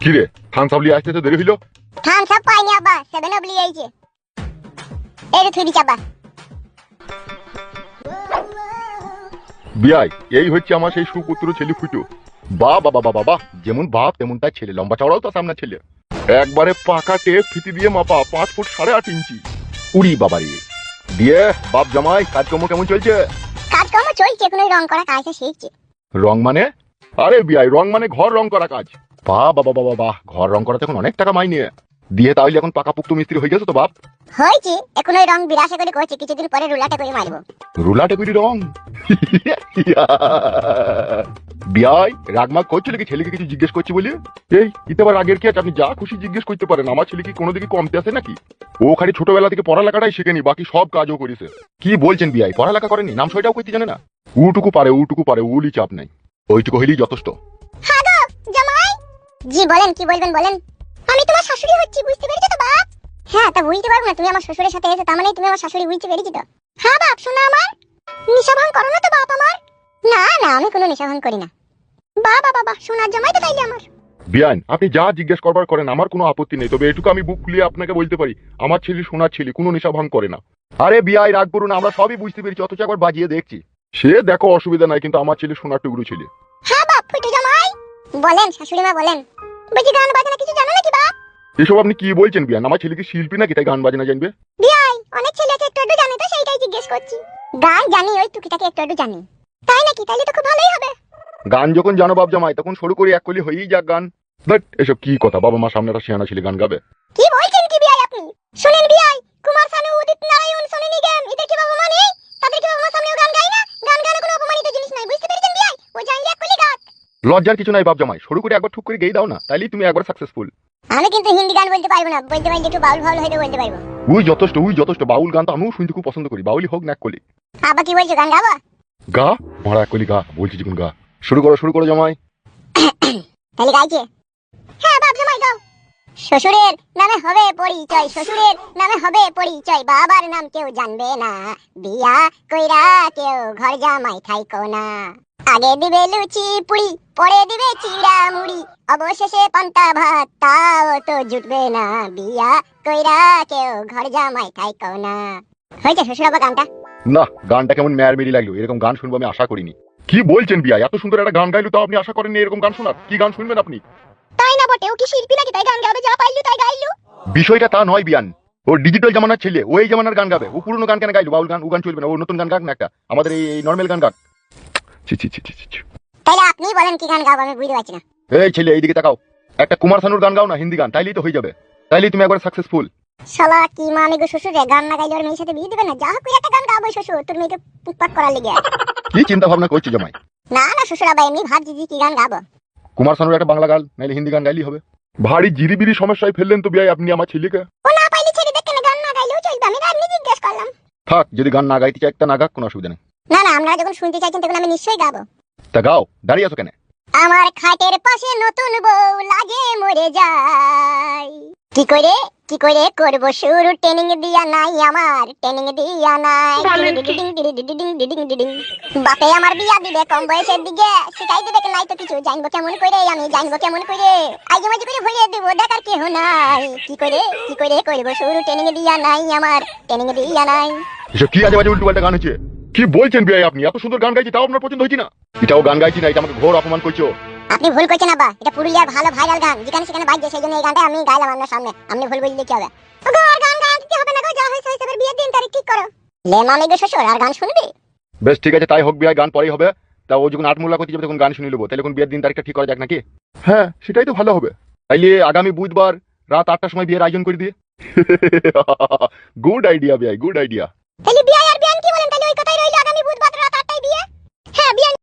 কি রে থান সাবলি আসতে তো দেরি হইল? থাম সব পাইনি আব্বা সেভেন অব লিয়ে আইছে। এই রে থুই দিছি আব্বা বিয়াই এই হচ্ছে আমার সেই সুপুত্র ছেলে ফুটো। বা বাবা বাবা বাহ যেমন বাপ তেমন তার ছেলে। লম্বা চওড়াও তো সামনে ছেলে। একবারে পাকা টেপ ফিতি দিয়ে মাপা পাঁচ ফুট সাড়ে আট ইঞ্চি। উড়ি বাবা রে। দিয়ে বাপ জামাই কাজকর্ম কেমন চলছে? কাজকর্ম চলছে কোনো রং করা কাজটা শিখছে। রং মানে? আরে বিয়াই রং মানে ঘর রং করা কাজ। বা বাবা বাবা বাহ ঘর রং করাতে এখন অনেক টাকা মাইনে। দিয়ে তাহলে এখন পাকা পুক্ত মিস্ত্রি হয়ে গেছে তো বাপ? হয়েছে। এখন ওই রং বিরাসে করে করছে কিছুদিন পরে রুলাটা করে মারবো। রুলাটে কুড়ি রং? বিয়াই রাগমাগ করছিল কি ছেলেকে কিছু জিজ্ঞেস করছি বলে? এই ইতে আবার রাগের কি আছে? আপনি যা খুশি জিজ্ঞেস করতে পারেন। আমার ছেলে কি কোনো দিকে কমতে আসে নাকি? ও খালি ছোটবেলা থেকে পড়ালেখাটাই শেখেনি বাকি সব কাজও করেছে। কি বলছেন বিয়াই? পড়ালেখা করেনি নাম সইটাও করতে জানে না? উটুকু পারে উটুকু পারে উলি চাপ নাই। ওইটুকু হইলেই যথেষ্ট। জি, বলেন, কি বলবেন, বলেন। আমি তোমার শাশুড়ি হচ্ছি, বুঝতে পেরেছ তো, বাপ? হ্যাঁ তা বুঝতে পারব না, তুমি আমার শ্বশুরের সাথে এসে তার মানে তুমি আমার শাশুড়ি বুঝতে পেরেছি তো। হ্যাঁ বাপ, শোনা আমার। নিশা ভাঙ করো না তো, বাপ আমার। না না, আমি কোনো নিশা ভাঙ করি না। বাবা বাবা, সোনার জামাই তো তাইলে আমার। বিয়ান, আপনি যা জিজ্ঞেস করবার করেন, আমার কোনো আপত্তি নেই। তবে এটুকু আমি বুক খুলিয়ে আপনাকে বলতে পারি, আমার ছেলে, সোনার ছেলে, কোনো নেশা ভাঙ করে না। আরে বিয়াই, রাগ করুন আমরা সবই বুঝতে পেরেছি, অথচ একবার বাজিয়ে দেখছি। সে দেখো অসুবিধা নাই, কিন্তু আমার ছেলে, সোনার টুকরো ছেলে। বলেন শাশুড়ি মা বলেন। বলছি গান বাজনা কিছু জানো নাকি বাপ? এসব আপনি কি বলছেন বিয়ান আমার ছেলেকে শিল্পী নাকি তাই গান বাজনা জানবে? বিয়াই অনেক ছেলে আছে একটু একটু জানে তো সেইটাই জিজ্ঞেস করছি। গান জানি ওই টুকিটাকে একটু একটু জানি। তাই নাকি? তাইলে তো খুব ভালোই হবে। গান যখন জানো বাপ জামাই তখন শুরু করি এক কলি হয়েই যাক গান। বাট এসব কি কথা? বাবা মা সামনে একটা শিয়ানা ছেলে গান গাবে। কি বলছেন কি বিয়াই আপনি? শুনেন বিয়াই কুমার শানু উদিত নারায়ণ সোনু নিগম এদের কি বাবা মা নেই তাদের কি বাবা মা সামনেও গান গায় না গান গানে কোনো অপমানিত জিনিস নাই বুঝতে পেরেছেন বিয়াই ও জানলে এক কলি গান লজ্জার কিছু নাই বাপ জামাই। শুরু করে একবার ঠুক করে গেই দাও না তাইলেই তুমি একবার সাকসেসফুল আমি কিন্তু হিন্দি গান বলতে পারব না বলতে পারলে একটু বাউল ফাউল হয়তো বলতে পারব। উই যথেষ্ট উই যথেষ্ট বাউল গান তো আমিও শুনতে খুব পছন্দ করি বাউলি হোক না কলি। আবার কি বলছো গান গাবো? গা? মারা কলি গা বলছি যখন গা। শুরু করো শুরু করো জামাই। তাহলে গাইছে? হ্যাঁ বাপ জামাই গাও। শ্বশুরের নামে হবে পরিচয় শ্বশুরের নামে হবে পরিচয় বাবার নাম কেউ জানবে না। বিয়া কইরা কেউ ঘর জামাই থাইকো না। আগে দিবে লুচি পুরি পরে দিবে চিড়া মুড়ি। অবশেষে পান্তা ভাত তাও তো জুটবে না বিয়া। কইরা কেউ ঘর জামাই থাইকো না। হয়েছে শ্বশুর আবার গানটা? না গানটা কেমন ম্যার মেরি লাগল এরকম গান শুনব আমি আশা করিনি। কি বলছেন বিয়া এত সুন্দর একটা গান গাইলো তাও আপনি আশা করেননি এরকম গান শোনার? কি গান শুনবেন আপনি? তাই না বটে ও কি শিল্পী নাকি? তাই গান গাবে যা পাইলু তাই গাইলু। বিষয়টা তা নয় বিয়ান ও ডিজিটাল জামানার ছেলে ওই জামানার গান গাবে। ও পুরনো গান কেন গাইলো? বাউল গান ও গান চলবে না ও নতুন গান গাক না একটা? আমাদের এই নর্মাল গান গাক। ছি ছি ছি ছি ছি, ছি। তাহলে আপনি বলেন কি গান গাবো আমি বুঝতে পারছি না। এই ছেলে এইদিকে তাকাও। একটা কুমার শানুর গান গাও না হিন্দি গান তাইলেই তো হয়ে যাবে। তাইলেই তুমি একবার সাকসেসফুল শালা কি গো শ্বশুর রে গান না গাইলে ওর মেয়ের সাথে বিয়ে দিবে না? যা হোক একটা গান গাবো শ্বশুর তোর মেয়েকে পুটপাট করার লেগে। কি চিন্তা ভাবনা করছ জামাই? না না শ্বশুর আবার এমনি ভাবছি যে কি গান গাবো? কুমার শানুর একটা বাংলা গান নাইলে হিন্দি গান গাইলেই হবে। ভারী জিরিবিরি সমস্যায় ফেললেন তো বিয়াই আপনি আমার ছেলেকে। ও না পাইলে ছেড়ে দেখে গান না গাইলেও চলবে আমি এমনি জিজ্ঞেস করলাম। থাক যদি গান না গাইতে চাই একটা না গাক কোনো অসুবিধা নেই। না না আপনারা যখন শুনতে চাইছেন তখন আমি নিশ্চয়ই গাবো। তা গাও দাঁড়িয়ে আছো কেন? আমার খাটের পাশে নতুন বউ লাগে মরে যায়। কি করে? কি করে করব? শুরু ট্রেনিং দিয়া নাই আমার ট্রেনিং দিয়া নাই। ডিডিং ডিডিং ডিডিং ডিডিং ডিডিং। বাপে আমার বিয়া দিবে কম বয়সের দিকে। শিখাই দিবে কি নাই তো কিছু। জানব কেমন করে আমি জানব কেমন করে। আইজে মাঝে করে ভুলিয়ে দেবো দেখার কেহ নাই। কি করে? কি করে করব? শুরু ট্রেনিং দিয়া নাই আমার ট্রেনিং দিয়া নাই। এসব কি আজে বাজে উল্টো পাল্টা গান হচ্ছে? কি বলছেন বিয়াই আপনি? এত সুন্দর গান গাইছি তাও আপনার পছন্দ হয়েছে না? এটাও গান গাইছি না এটা আমাকে ঘোর অপমান করছ। আপনি ভুল করছেন আব্বা। এটা পুরুলিয়ার ভালো ভাইরাল গান। যেখানে সেখানে বাজছে সেই জন্য এই গানটা আমি গাইলাম আপনার সামনে। আপনি ভুল বুঝলে কি হবে? ওগো, আর গান গাইতে হবে না গো? যা হয়েছে হয়েছে এবার বিয়ের দিন তারিখ ঠিক করো? লে মামি গো শ্বশুর আর গান শুনবি? বেশ ঠিক আছে তাই হোক বিয়াই গান পরেই হবে। তা ও যখন আটমূলা করতে যাবে তখন গান শুনে নেব। তাহলে এখন বিয়ের দিন তারিখটা ঠিক করা যাক নাকি? হ্যাঁ সেটাই তো ভালো হবে। তাইলে আগামী বুধবার রাত আটটার সময় বিয়ের আয়োজন করে দিয়ে। গুড আইডিয়া বিয়াই গুড আইডিয়া। তাহলে বিয়ে Hạ